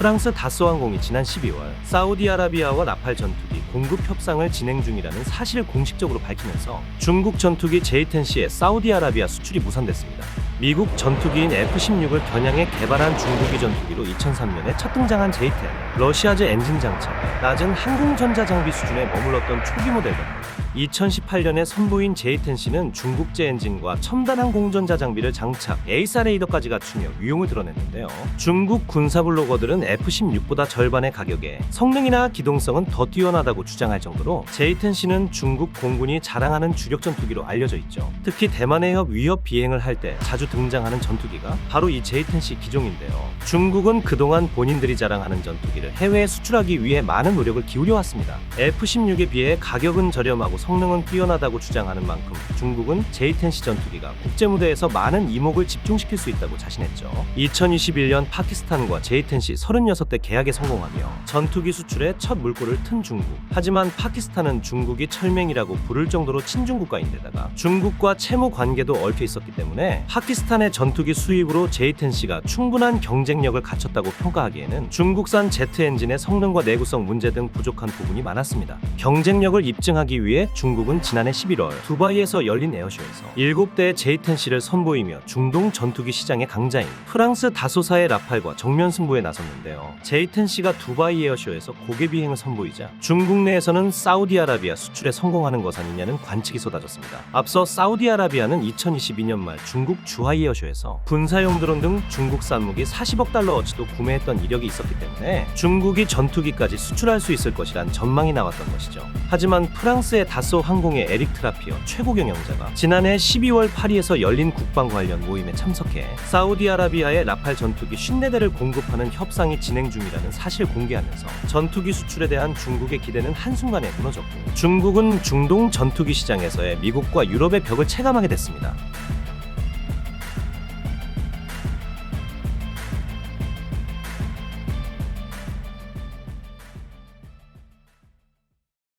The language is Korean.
프랑스 다스항공이 지난 12월 사우디아라비아와 나팔 전투기 공급 협상을 진행 중이라는 사실을 공식적으로 밝히면서 중국 전투기 J-10C의 사우디아라비아 수출이 무산됐습니다. 미국 전투기인 F-16을 겨냥해 개발한 중국이 전투기로 2003년에 첫 등장한 J-10. 러시아제 엔진 장착, 낮은 항공전자 장비 수준에 머물렀던 초기 모델입니다. 2018년에 선보인 J-10C는 중국제 엔진과 첨단 항공전자 장비를 장착, 에이사 레이더까지 갖추며 위용을 드러냈는데요. 중국 군사 블로거들은 F-16보다 절반의 가격에 성능이나 기동성은 더 뛰어나다고 주장할 정도로 J-10C는 중국 공군이 자랑하는 주력 전투기로 알려져 있죠. 특히 대만해 협 위협 비행을 할 때 자주 등장하는 전투기가 바로 이 J-10C 기종인데요. 중국은 그동안 본인들이 자랑하는 전투기를 해외에 수출하기 위해 많은 노력을 기울여 왔습니다. F-16에 비해 가격은 저렴하고 성능은 뛰어나다고 주장하는 만큼 중국은 J-10C 전투기가 국제 무대에서 많은 이목을 집중시킬 수 있다고 자신했죠. 2021년 파키스탄과 J-10C 36대 계약에 성공하며 전투기 수출에 첫 물꼬를 튼 중국. 하지만 파키스탄은 중국이 철맹이라고 부를 정도로 친중 국가인데다가 중국과 채무 관계도 얽혀 있었기 때문에 파키스탄 의 전투기 수입으로 J-10C가 충분한 경쟁력을 갖췄다고 평가하기에는 중국산 제트 엔진의 성능과 내구성 문제 등 부족한 부분이 많았습니다. 경쟁력을 입증하기 위해 중국은 지난해 11월 두바이에서 열린 에어쇼에서 7대의 J-10C를 선보이며 중동 전투기 시장의 강자인 프랑스 다소사의 라팔과 정면 승부에 나섰는데요. J-10C가 두바이 에어쇼에서 고개 비행을 선보이자 중국 내에서는 사우디아라비아 수출에 성공하는 것 아니냐는 관측이 쏟아졌습니다. 앞서 사우디아라비아는 2022년 말 중국 주 하이 에어쇼에서 군사용 드론 등 중국산 무기 40억 달러어치도 구매했던 이력이 있었기 때문에 중국이 전투기까지 수출할 수 있을 것이란 전망이 나왔던 것이죠. 하지만 프랑스의 다소 항공의 에릭 트라피어 최고 경영자가 지난해 12월 파리에서 열린 국방 관련 모임에 참석해 사우디아라비아의 라팔 전투기 54대를 공급하는 협상이 진행 중이라는 사실 공개하면서 전투기 수출에 대한 중국의 기대는 한순간에 무너졌고 중국은 중동 전투기 시장에서의 미국과 유럽의 벽을 체감하게 됐습니다.